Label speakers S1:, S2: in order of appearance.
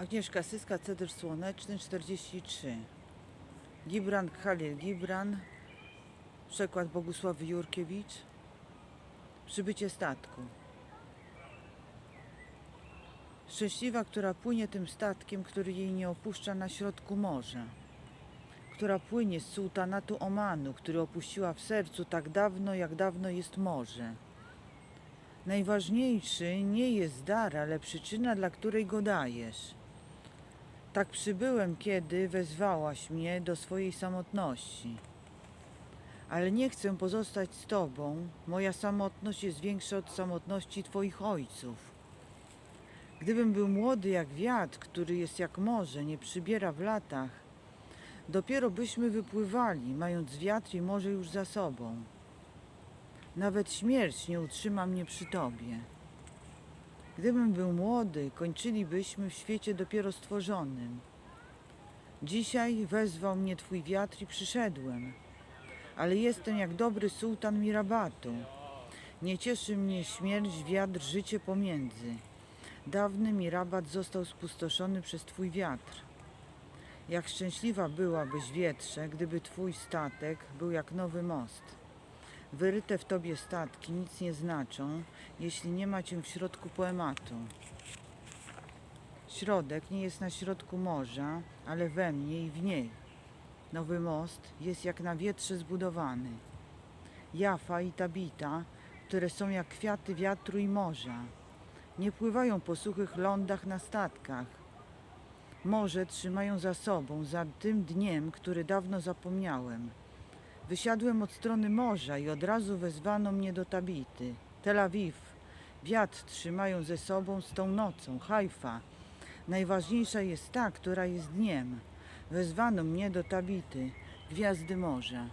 S1: Agnieszka Syska, Cedr Słoneczny 43. Gibran Khalil Gibran. Przekład Bogusław Jurkiewicz. Przybycie statku. Szczęśliwa, która płynie tym statkiem, który jej nie opuszcza na środku morza. Która płynie z sułtanatu Omanu, który opuściła w sercu tak dawno, jak dawno jest morze. Najważniejszy nie jest dar, ale przyczyna, dla której go dajesz. Tak przybyłem, kiedy wezwałaś mnie do swojej samotności. Ale nie chcę pozostać z Tobą. Moja samotność jest większa od samotności Twoich ojców. Gdybym był młody jak wiatr, który jest jak morze, nie przybiera w latach, dopiero byśmy wypływali, mając wiatr i morze już za sobą. Nawet śmierć nie utrzyma mnie przy Tobie. Gdybym był młody, kończylibyśmy w świecie dopiero stworzonym. Dzisiaj wezwał mnie Twój wiatr i przyszedłem, ale jestem jak dobry sułtan Mirabatu. Nie cieszy mnie śmierć, wiatr, życie pomiędzy. Dawny Mirabat został spustoszony przez Twój wiatr. Jak szczęśliwa byłabyś wietrze, gdyby Twój statek był jak nowy most. Wyryte w tobie statki nic nie znaczą, jeśli nie ma cię w środku poematu. Środek nie jest na środku morza, ale we mnie i w niej. Nowy most jest jak na wietrze zbudowany. Jafa i Tabita, które są jak kwiaty wiatru i morza. Nie pływają po suchych lądach na statkach. Morze trzymają za sobą, za tym dniem, który dawno zapomniałem. Wysiadłem od strony morza i od razu wezwano mnie do Tabity. Tel Awiw. Wiatr trzymają ze sobą z tą nocą. Hajfa. Najważniejsza jest ta, która jest dniem. Wezwano mnie do Tabity, gwiazdy morza.